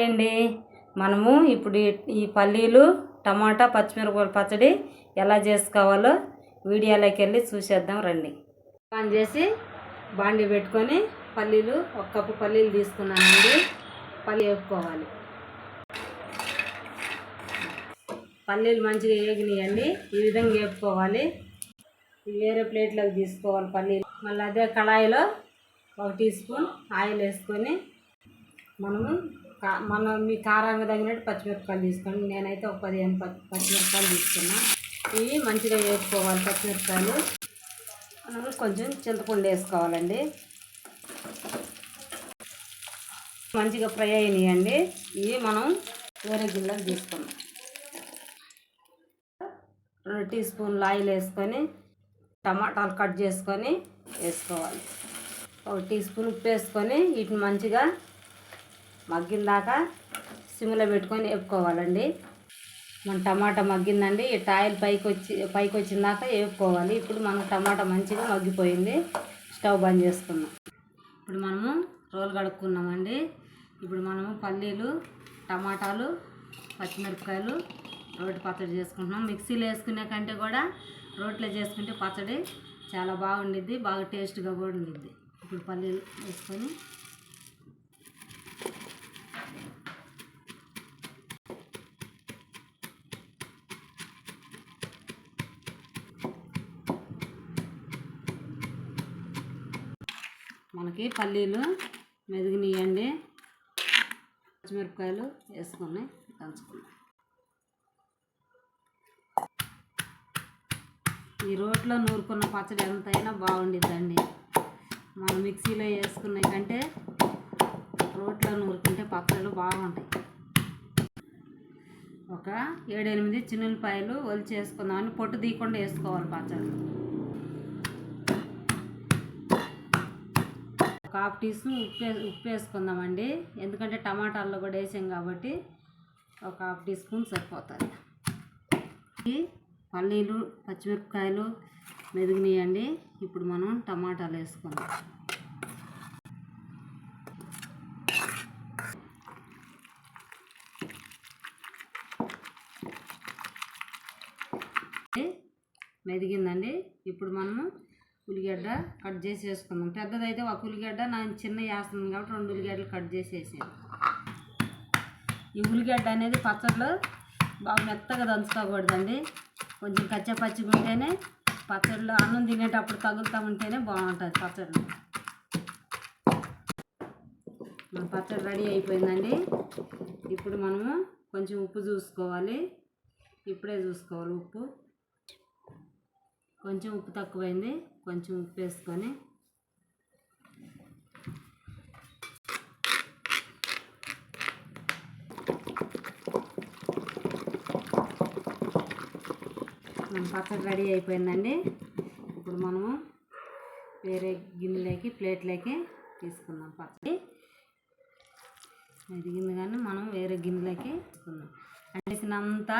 అండి మనము ఇప్పుడు ఈ- పల్లీలు టమాటా పచ్చిమిరపకాయల పచ్చడి ఎలా చేసుకోవాలో వీడియోలోకి వెళ్ళి చూసేద్దాం రండి. ఆన్ చేసి బాండి పెట్టుకొని పల్లీలు ఒక కప్పు పల్లీలు తీసుకున్నానండి పల్లి వేపుకోవాలి. పల్లీలు మంచిగా వేగినాయండి. ఈ విధంగా వేపుకోవాలి. వేరే ప్లేట్లోకి తీసుకోవాలి పల్లీలు. మళ్ళీ అదే కళాయిలో ఒక టీ స్పూన్ ఆయిల్ వేసుకొని మనము కా- మన మీ కారానికి తగినట్టు పచ్చిమిరపకాయలు తీసుకోండి. నేనైతే ఒక పదిహేను పచ్చి పచ్చిమిరపకాయలు తీసుకున్నా. ఇవి మంచిగా వేసుకోవాలి పచ్చిమిరపకాయలు. మనం కొంచెం చింతపండు వేసుకోవాలండి. మంచిగా ఫ్రై అయినాయండి. ఇవి మనం వేరే గిన్నెలకు తీసుకున్నాం రెండు టీ స్పూన్లు ఆయిల్ వేసుకొని టమాటాలు కట్ చేసుకొని వేసుకోవాలి. ఒక టీ స్పూన్ ఉప్పు వేసుకొని వీటిని మంచిగా మగ్గిన దాకా సిమ్లో పెట్టుకొని వేపుకోవాలండి మన టమాటా మగ్గిందండి. ఈ ఆయిల్ పైకి వచ్చి పైకి వచ్చిన దాకా వేపుకోవాలి ఇప్పుడు మనం టమాటా మంచిగా మగ్గిపోయింది. స్టవ్ బంద్ చేసుకున్నాం ఇప్పుడు మనము రోలు కడుక్కున్నామండి. ఇప్పుడు మనము పల్లీలు టమాటాలు పచ్చిమిరపకాయలు రోటి పచ్చడి చేసుకుంటున్నాం. మిక్సీలో వేసుకునే కంటే కూడా రోట్లో చేసుకుంటే పచ్చడి చాలా బాగుండిద్ది బాగా టేస్ట్గా కూడా ఉండిద్ది. ఇప్పుడు పల్లీలు వేసుకొని మనకి పల్లీలు మెదిగినాయండి. పచ్చిమిరపకాయలు వేసుకొని దంచుకున్నాం ఈ రోట్లో నూరుకున్న పచ్చడి ఎంతైనా బాగుండిద్దండి. మనం మిక్సీలో వేసుకునే కంటే రోట్లో నూరుకుంటే పచ్చళ్ళు బాగుంటాయి. ఒక ఏడెనిమిది చిన్నులపాయలు ఒలిచి వేసుకుందామని పొట్టు తీయకుండా వేసుకోవాలి పచ్చళ్ళు. ఒక హాఫ్ టీ స్పూన్ ఉప్పు ఉప్పు వేసుకుందామండి ఎందుకంటే టమాటాల్లో కూడా వేసాం కాబట్టి ఒక హాఫ్ టీ స్పూన్ సరిపోతుంది. ఈ పల్లీలు పచ్చిమిరపకాయలు మెదిగినాయండి. ఇప్పుడు మనం టమాటాలు వేసుకుందాం. మెదిగిందండి. ఇప్పుడు మనము ఉల్లిగడ్డ కట్ చేసి వేసుకుందాం పెద్దదైతే ఒక ఉల్లిగడ్డ నేను చిన్న వేస్తున్నాను కాబట్టి రెండు ఉల్లిగడ్డలు కట్ చేసి వేసాను ఈ ఉల్లిగడ్డ అనేది పచ్చడిలో బాగా మెత్తగా దంచుకోకూడదండి. కొంచెం కచ్చా పచ్చిగా ఉంటేనే పచ్చడిలో అన్నం తినేటప్పుడు తగులుతూ ఉంటేనే బాగుంటుంది పచ్చడిలో మన పచ్చడి రెడీ అయిపోయిందండి. ఇప్పుడు మనము కొంచెం ఉప్పు చూసుకోవాలి. ఇప్పుడే చూసుకోవాలి ఉప్పు. కొంచెం ఉప్పు తక్కువైంది కొంచెం ఉప్పు వేసుకొని. మన పచ్చడి రెడీ అయిపోయిందండి. ఇప్పుడు మనము వేరే గిన్నెలోకి ప్లేట్లోకి తీసుకుందాం పచ్చడి. ఎదిగింది కానీ మనం వేరే గిన్నెలోకి తీసుకుందాం. వేసినంత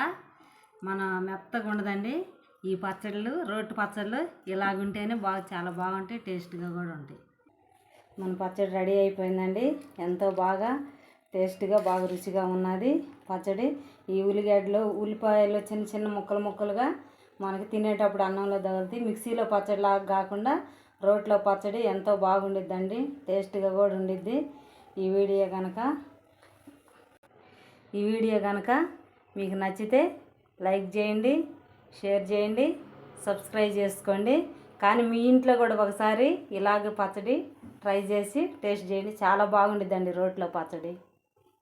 మన మెత్తగా ఉండదండి. ఈ పచ్చళ్ళు రోటి పచ్చళ్ళు ఇలాగుంటేనే బాగా చాలా బాగుంటాయి టేస్ట్గా కూడా ఉంటాయి. మన పచ్చడి రెడీ అయిపోయిందండి. ఎంతో బాగా టేస్ట్గా బాగా రుచిగా ఉన్నది పచ్చడి. ఈ ఉల్లిగడ్డలు ఉల్లిపాయలు చిన్న చిన్న ముక్కలు ముక్కలుగా మనకి తినేటప్పుడు అన్నంలో తగులుతాయి. మిక్సీలో పచ్చడిలాగా కాకుండా రోట్లో పచ్చడి ఎంతో బాగుండిద్దండి. టేస్ట్గా కూడా ఉండిద్ది. ఈ వీడియో కనుక ఈ వీడియో కనుక మీకు నచ్చితే లైక్ చేయండి. షేర్ చేయండి సబ్స్క్రైబ్ చేసుకోండి. కానీ మీ ఇంట్లో కూడా ఒకసారి ఇలాగ పచ్చడి ట్రై చేసి టేస్ట్ చేయండి. చాలా బాగుండిద్దండి రోట్లో పచ్చడి.